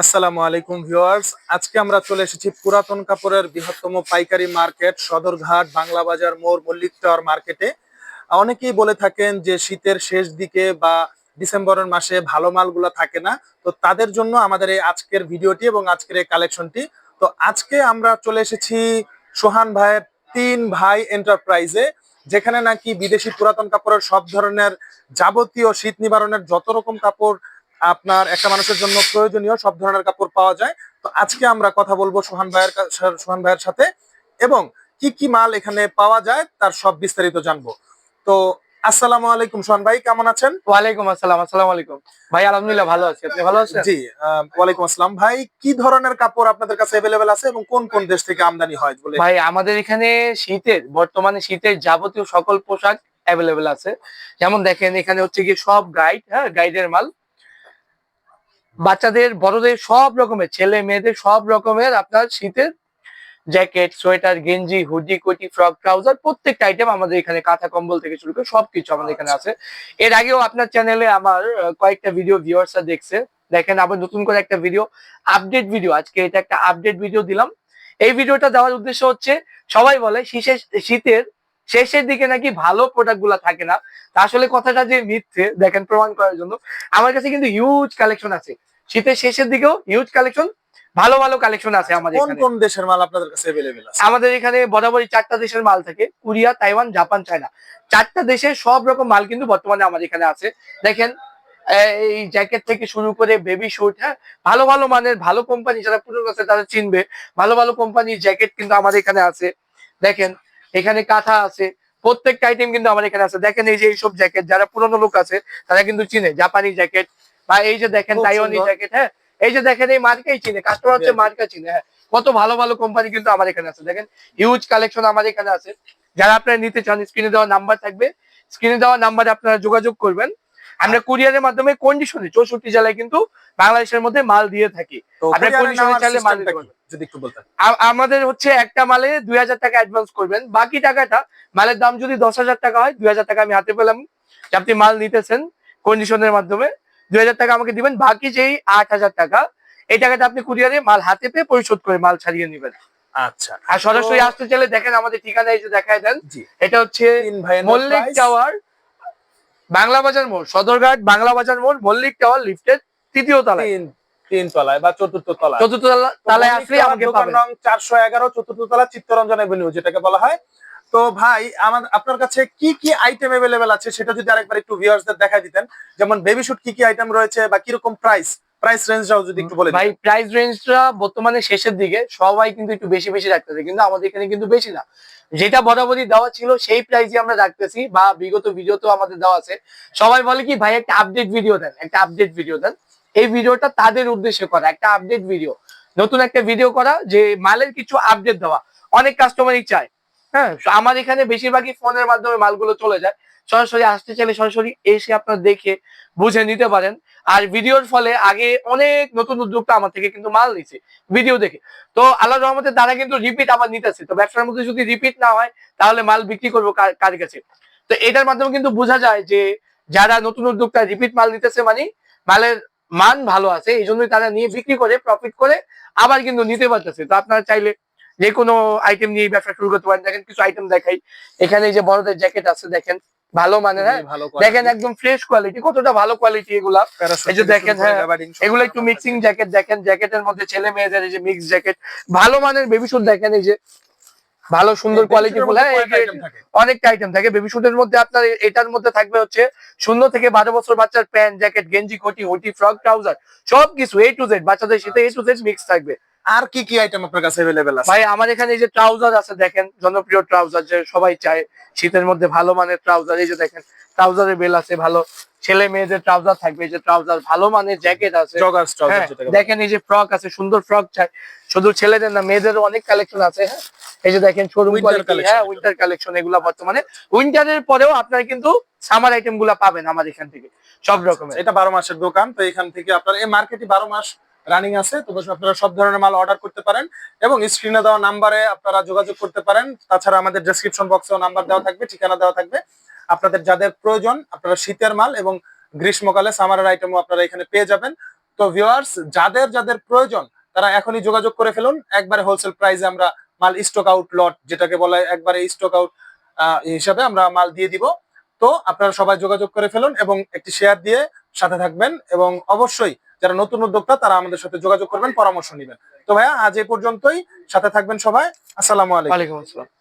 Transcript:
আসসালামু আলাইকুম ভিউয়ার্স। আজকে আমরা চলে এসেছি পুরাতন কাপড়ের বৃহত্তম পাইকারি মার্কেট, সদরঘাট বাংলা বাজার মোড় মল্লিক টাওয়ার মার্কেটে। অনেকেই বলে থাকেন যে শীতের শেষ দিকে বা ডিসেম্বরের মাসে ভালো মালগুলো থাকে না। তো তাদের জন্য আমাদের এই আজকের ভিডিওটি এবং আজকের এই কালেকশনটি। তো আজকে আমরা চলে এসেছি সোহান ভাইয়ের তিন ভাই এন্টারপ্রাইজে, যেখানে নাকি বিদেশি পুরাতন কাপড়ের সব ধরনের যাবতীয় শীত নিবারণের যত রকম কাপড় আপনার একটা মানুষের জন্য প্রয়োজনীয় সব ধরনের কাপড় পাওয়া যায়। তো আজকে আমরা কথা বলব সোহান ভাইয়ের সোহান ভাইয়ের সাথে এবং কি কি মাল এখানে পাওয়া যায় তার সব বিস্তারিত জানব। তো আসসালামু আলাইকুম সোহান ভাই কেমন আছেন? ওয়ালাইকুম আসসালাম আসসালামু আলাইকুম। ভাই আলহামদুলিল্লাহ ভালো আছি। আপনি ভালো আছেন? জি ওয়ালাইকুম আসসালাম। ভাই কি ধরনের কাপড় আপনাদের কাছে অ্যাভেলেবেল আছে এবং কোন কোন দেশ থেকে আমদানি হয় বলে? ভাই আমাদের এখানে শীতের বর্তমানে শীতের যাবতীয় সকল পোশাক অ্যাভেলেবেল আছে। যেমন দেখেন এখানে হচ্ছে কি সব গাইড হ্যাঁ গাইডের মাল। বাচ্চাদের, বড়দের সব রকমের, ছেলে মেয়েদের সব রকমের আপনার শীতের জ্যাকেট সোয়েটার গেঞ্জি হুডি কোটি ফ্রক ট্রাউজার প্রত্যেকটা আইটেম আমাদের এখানে কাঁথা, কম্বল থেকে শুরু করে সবকিছু আমাদের এখানে আছে। এর আগেও আপনার চ্যানেলে আমার কয়েকটা ভিডিও ভিউয়ার্সরা দেখছে। দেখেন, আবার নতুন করে একটা ভিডিও আপডেট ভিডিও আজকে এটা একটা আপডেট ভিডিও দিলাম। এই ভিডিওটা দেওয়ার উদ্দেশ্য হচ্ছে, সবাই বলে শীতের শেষের দিকে নাকি ভালো প্রোডাক্টগুলা থাকে না। তা আসলে কথাটা যে মিথ্যে দেখেন প্রমাণ করার জন্য। আমার কাছে কিন্তু হিউজ কালেকশন আছে। শীতের শেষের দিকেও হিউজ কালেকশন ভালো ভালো কালেকশন আছে আমাদের কোন কোন দেশের মাল আপনাদের কাছে অ্যাভেলেবেল আছে? আমাদের এখানে বরাবরই চারটা দেশের মাল থাকে। Korea Taiwan Japan China. চারটা দেশের সব রকম মাল কিন্তু বর্তমানে আমাদের এখানে আছে। দেখেন এই জ্যাকেট থেকে শুরু করে বেবি শুট হ্যাঁ ভালো ভালো মানের ভালো কোম্পানি যারা পুরো আছে তারা চিনবে। ভালো ভালো কোম্পানির জ্যাকেট কিন্তু আমাদের এখানে আছে। দেখেন এখানে কাঁথা আছে। প্রত্যেকটা আইটেম কিন্তু আমার এখানে আছে। দেখেন এই যে এইসব জ্যাকেট যারা পুরনো লোক আছে তারা কিন্তু চিনে। জাপানি জ্যাকেট বা এই যে দেখেন তাইওয়ানি জ্যাকেট হ্যাঁ? এই যে দেখেন এই মার্কেই চিনে। কাস্টমার হচ্ছে মার্কে মার্কা চিনে হ্যাঁ। কত ভালো ভালো কোম্পানি কিন্তু আমার এখানে আছে। দেখেন হিউজ কালেকশন আমার এখানে আছে। যারা আপনারা নিতে চান স্ক্রিনে দেওয়া নাম্বার থাকবে। স্ক্রিনে দেওয়া নাম্বারে আপনারা যোগাযোগ করবেন। আমরা কুরিয়ারের মাধ্যমে কন্ডিশনে চৌষট্টি জেলায় কিন্তু বাংলাদেশের মধ্যে মাল দিয়ে থাকি। নেওয়ার চাইলে মাল দিতে কি? যদি একটু বলতেন। আমাদের হচ্ছে একটা মালে দুই হাজার টাকা অ্যাডভান্স করবেন। বাকি টাকাটা মালের দাম যদি দশ হাজার টাকা হয় দুই হাজার টাকা আমি হাতে পেলাম। আপনি মাল নিতেছেন কন্ডিশনের মাধ্যমে দুই হাজার টাকা আমাকে দিবেন। বাকি যেই আট হাজার টাকা এই টাকাটা আপনি কুরিয়ারে মাল হাতে পেয়ে পরিশোধ করে মাল ছাড়িয়ে নেবেন। আচ্ছা। আর সরাসরি আসতে চাইলে দেখেন আমাদের ঠিকানা এই যে দেখায় দেন। এটা হচ্ছে মল্লিক টাওয়ার বাংলা বাজার মোড় সদরঘাট বাংলা বাজার মোড় মল্লিক টাওয়ার লিফটের তৃতীয় তলায়। তিন তিন তলায় বা চতুর্থ তলায়। চতুর্থ তলায় আসলে আমাকে পাবেন। চতুর্থ তলা চিত্তরঞ্জন এভিনিউ যেটাকে বলা হয়। তো ভাই আমার আপনার কাছে কি কি আইটেম আছে? সেটা যদি আরেকবার একটু ভিউয়ার্সদের দেখা দিতেন। যেমন বেবি শুট কি কি আইটেম রয়েছে বা কীরকম প্রাইস প্রাইস রেঞ্জটাও যদি একটু বলে ভাই প্রাইস রেঞ্জটা বর্তমানে শেষের দিকে সবাই কিন্তু একটু বেশি বেশি রাখতেছে কিন্তু আমাদের এখানে কিন্তু বেশি না। যেটা বরাবরই দেওয়া ছিল সেই প্রাইসই আমরা রাখতেছি বা বিগত ভিডিওতেও আমাদের দেওয়া আছে। সবাই বলে কি ভাই একটা আপডেট ভিডিও দেন একটা আপডেট ভিডিও দেন। এই ভিডিওটা তাদের উদ্দেশ্যে করা একটা আপডেট ভিডিও নতুন একটা ভিডিও করা যে মালের কিছু আপডেট দেওয়া। অনেক কাস্টমারই চায় হ্যাঁ? আমার এখানে বেশিরভাগই ফোনের মাধ্যমে মালগুলো চলে যায়। সরাসরি আসতে চাইলে সরাসরি এসে আপনার দেখে বুঝে নিতে পারেন। আর ভিডিওর ফলে আগে অনেক নতুন উদ্যোক্তা আমার থেকে কিন্তু মাল নিছে ভিডিও দেখে। তো আল্লাহ রহমতে তারা কিন্তু রিপিট আবার নিতেছে। তো ব্যবসার মধ্যে যদি রিপিট না হয়, তাহলে মাল বিক্রি করব কার- কাছে? তো এটার মাধ্যমে কিন্তু বোঝা যায় যে যারা নতুন উদ্যোক্তা রিপিট মাল নিতেছে মানে মালের মান ভালো আছে, এই জন্যই তারা নিয়ে বিক্রি করে প্রফিট করে আবার কিন্তু নিতে পারতেছে। তো আপনারা চাইলে যে কোনো আইটেম নিয়ে ব্যবসা শুরু করতে পারেন। দেখেন কিছু আইটেম দেখাই। এখানে যে বড়দের জ্যাকেট আছে, দেখেন। ভালো মানের হ্যাঁ? দেখেন একদম ফ্রেশ কোয়ালিটি কতটা ভালো কোয়ালিটি এগুলা। এই যে দেখেন, হ্যাঁ, এগুলো একটু মিক্সিং জ্যাকেট দেখেন জ্যাকেটের মধ্যে ছেলে মেয়েদের এই যে মিক্স জ্যাকেট ভালো মানের বেবি শুট দেখেন এই যে। ভালো সুন্দর কোয়ালিটি ফুল হ্যাঁ অনেকটা আইটেম থাকে। বেবি শুটের মধ্যে আপনার এটার মধ্যে থাকবে হচ্ছে শূন্য থেকে বারো বছর বাচ্চার প্যান্ট জ্যাকেট গেঞ্জি কোটি হুটি ফ্রক ট্রাউজার সবকিছু এ টু জেড বাচ্চাদের সাথে এ টু জেড মিক্স থাকবে। আর কি কি আইটেম আপনার কাছে অ্যাভেলেবেল আছে? ভাই আমার এখানে এই যে ট্রাউজার আছে দেখেন জনপ্রিয় ট্রাউজার যে সবাই চায় শীতের মধ্যে ভালো মানের ট্রাউজার এই যে দেখেন ট্রাউজারের বেল আছে ভালো ছেলে মেয়েদের ট্রাউজার থাকবে এই যে ট্রাউজার ভালো মানের জ্যাকেট আছে। হ্যাঁ, দেখেন এই যে ফ্রক আছে সুন্দর ফ্রক চাই। শুধু ছেলেদের না মেয়েদেরও অনেক কালেকশন আছে হ্যাঁ। এই যে দেখেন শোরুম হ্যাঁ উইন্টার কালেকশন এগুলা বর্তমানে। উইন্টারের পরেও আপনারা কিন্তু সামার আইটেমগুলা পাবেন আমার এখান থেকে। সব রকমের। এটা বারো মাসের দোকান তো এখান থেকে আপনার এই মার্কেটই বারো মাস রানিং আছে, তো আপনারা সব ধরনের মাল অর্ডার করতে পারেন এবং স্ক্রিনে দেওয়া নাম্বারে আপনারা যোগাযোগ করতে পারেন। তাছাড়া আমাদের ডেসক্রিপশন বক্সেও নাম্বার দেওয়া থাকবে, ঠিকানা দেওয়া থাকবে। আপনাদের যাদের প্রয়োজন, আপনারা শীতের মাল এবং গ্রীষ্মকালে সামারের আইটেমও আপনারা এখানে পেয়ে যাবেন। তো ভিউয়ার্স যাদের যাদের প্রয়োজন, তারা এখনই যোগাযোগ করে ফেলুন। একবারে হোলসেল প্রাইসে আমরা মাল স্টক আউট লট যেটাকে বলা হয় একবারে স্টক আউট হিসাবে আমরা মাল দিয়ে দিব। তো আপনারা সবাই যোগাযোগ করে ফেলুন এবং একটি শেয়ার দিয়ে সাথে থাকবেন এবং অবশ্যই যারা নতুন উদ্যোক্তা, তারা আমাদের সাথে যোগাযোগ করবেন, পরামর্শ নেবেন। তো ভাইয়া, আজ এ পর্যন্তই। সাথে থাকবেন সবাই। আসসালামু আলাইকুম। আসসালাম।